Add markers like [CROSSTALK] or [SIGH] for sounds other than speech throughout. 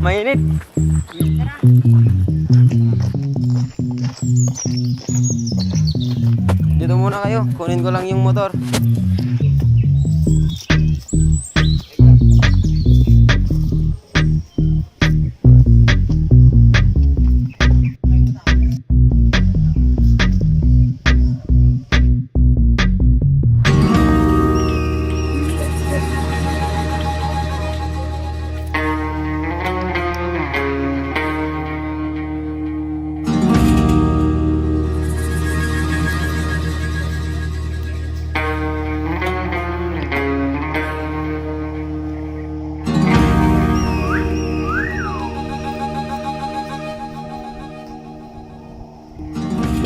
Mainit. Dito muna kayo. Kunin ko lang yung motor.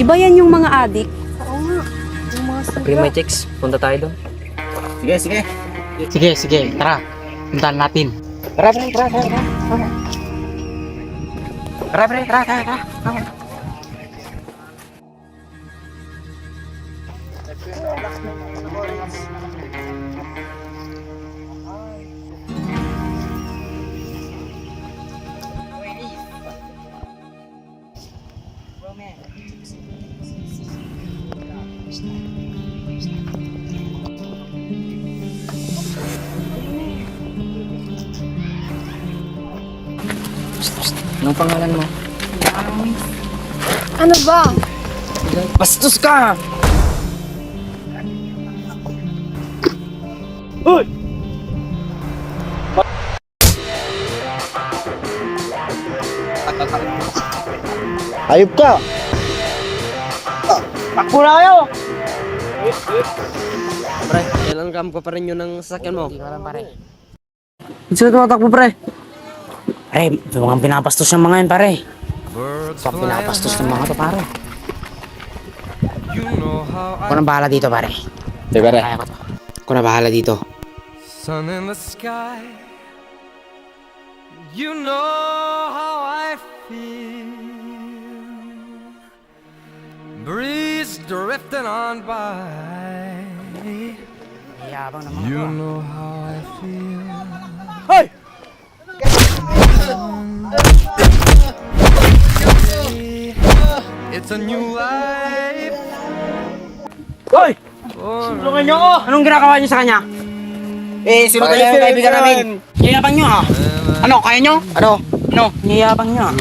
Iba yan yung mga adik. Oo nga. Yung mga Pre, may. Punta tayo doon. Sige, sige. Sige, sige, tara. Puntahan natin. Tara, pre, tara, tara, tara. Tara, pre, tara, tara, tara. Tara. Anong pangalan mo? Ano ba? Bastos ka! [LAUGHS] Ayop ka! Takbo na kayo! Pre, kailan kam ko pa rin yun ng sasakyan mo? Hindi ko alam pare. Sino tumatakbo, pre? Pare, ito mga pinapastos ng mga yan pare. Ito ang pinapastos ng mga to pare. Ako nang bahala dito pare. Sige, pare. Kaya ko to. Ako na bahala dito. Sun in the sky. You know how I feel. Drifting on by. Yabang ng mga You know how I feel. Hoy! It's a new life. Hoy! Tulungan niyo ako! Anong ginagawa niyo sa kanya? Eh, sino Kayo yung kaibigan namin. Niyayabang niyo ah. Ano, kaya niyo? Ano? Ano? Niyayabang niyo ah.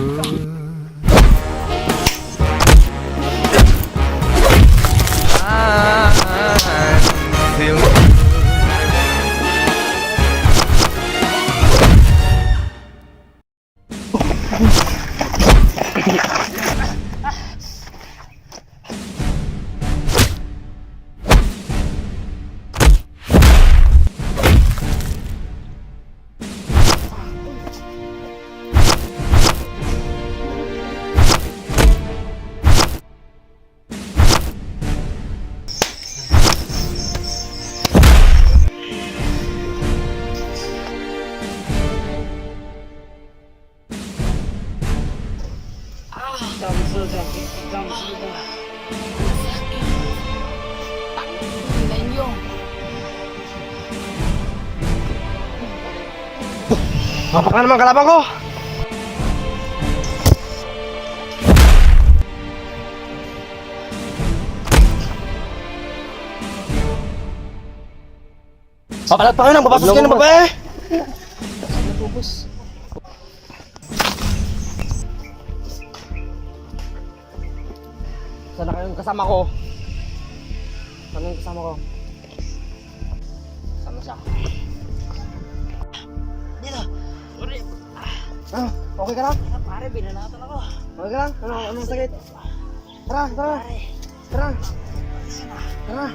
Yeah. Mapak na naman kalabang ko! Papalat pa kayo nang babastos kayo ng babae! Sana kasama ko? Sana yung kasama ko? Sama siya. Ah, okay ka lang? Pare, binanatan ako. Okay ka lang? Ano, anong sakit? Tara, tara! Tara! Tara!